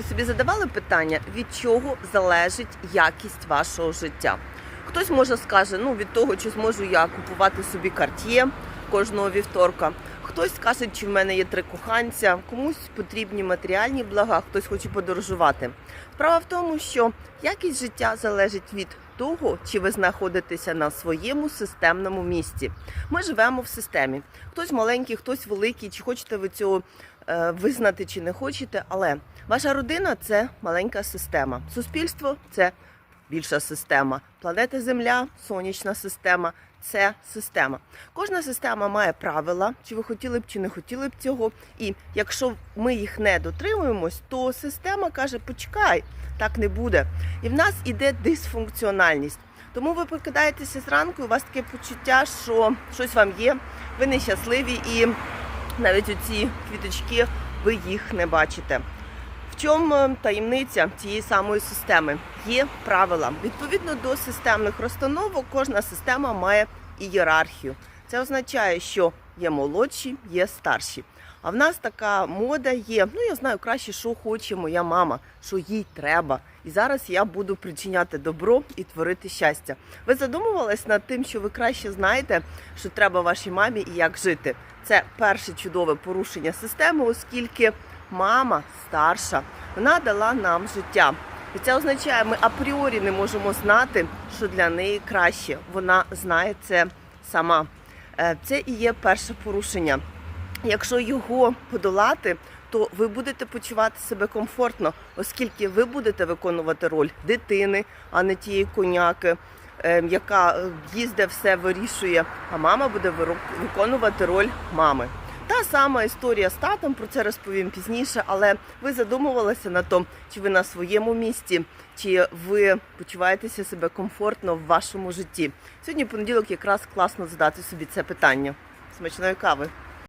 Ви собі задавали питання, від чого залежить якість вашого життя? Хтось може скаже, ну від того, чи зможу я купувати собі карт'є кожного вівторка. Хтось скаже, чи в мене є три коханця, комусь потрібні матеріальні блага, хтось хоче подорожувати. Справа в тому, що якість життя залежить від того, чи ви знаходитеся на своєму системному місці. Ми живемо в системі. Хтось маленький, хтось великий, чи хочете ви цього визнати, чи не хочете, але ваша родина це маленька система. Суспільство це більша система. Планета Земля, сонячна система це система. Кожна система має правила, чи ви хотіли б, чи не хотіли б цього. І якщо ми їх не дотримуємось, то система каже: почекай, так не буде. І в нас іде дисфункціональність. Тому ви прокидаєтеся зранку, і у вас таке почуття, що щось вам є, ви нещасливі, і навіть оці квіточки ви їх не бачите. В чому таємниця цієї самої системи? Є правила. Відповідно до системних розстановок, кожна система має ієрархію. Це означає, що є молодші, є старші. А в нас така мода є. Ну я знаю краще, що хоче моя мама, що їй треба. І зараз я буду причиняти добро і творити щастя. Ви задумувались над тим, що ви краще знаєте, що треба вашій мамі і як жити. Це перше чудове порушення системи, оскільки мама старша, вона дала нам життя. І це означає, ми апріорі не можемо знати, що для неї краще. Вона знає це сама. Е, Це і є перше порушення. Якщо його подолати, то ви будете почувати себе комфортно, оскільки ви будете виконувати роль дитини, а не тієї коняки, е, яка е, їздить, все вирішує. А мама буде виконувати роль мами. Та сама історія з татом, про це розповім пізніше, але ви задумувалися на тому, чи ви на своєму місці, чи ви почуваєтеся себе комфортно в вашому житті. Сьогодні понеділок якраз класно задати собі це питання. Смачної кави.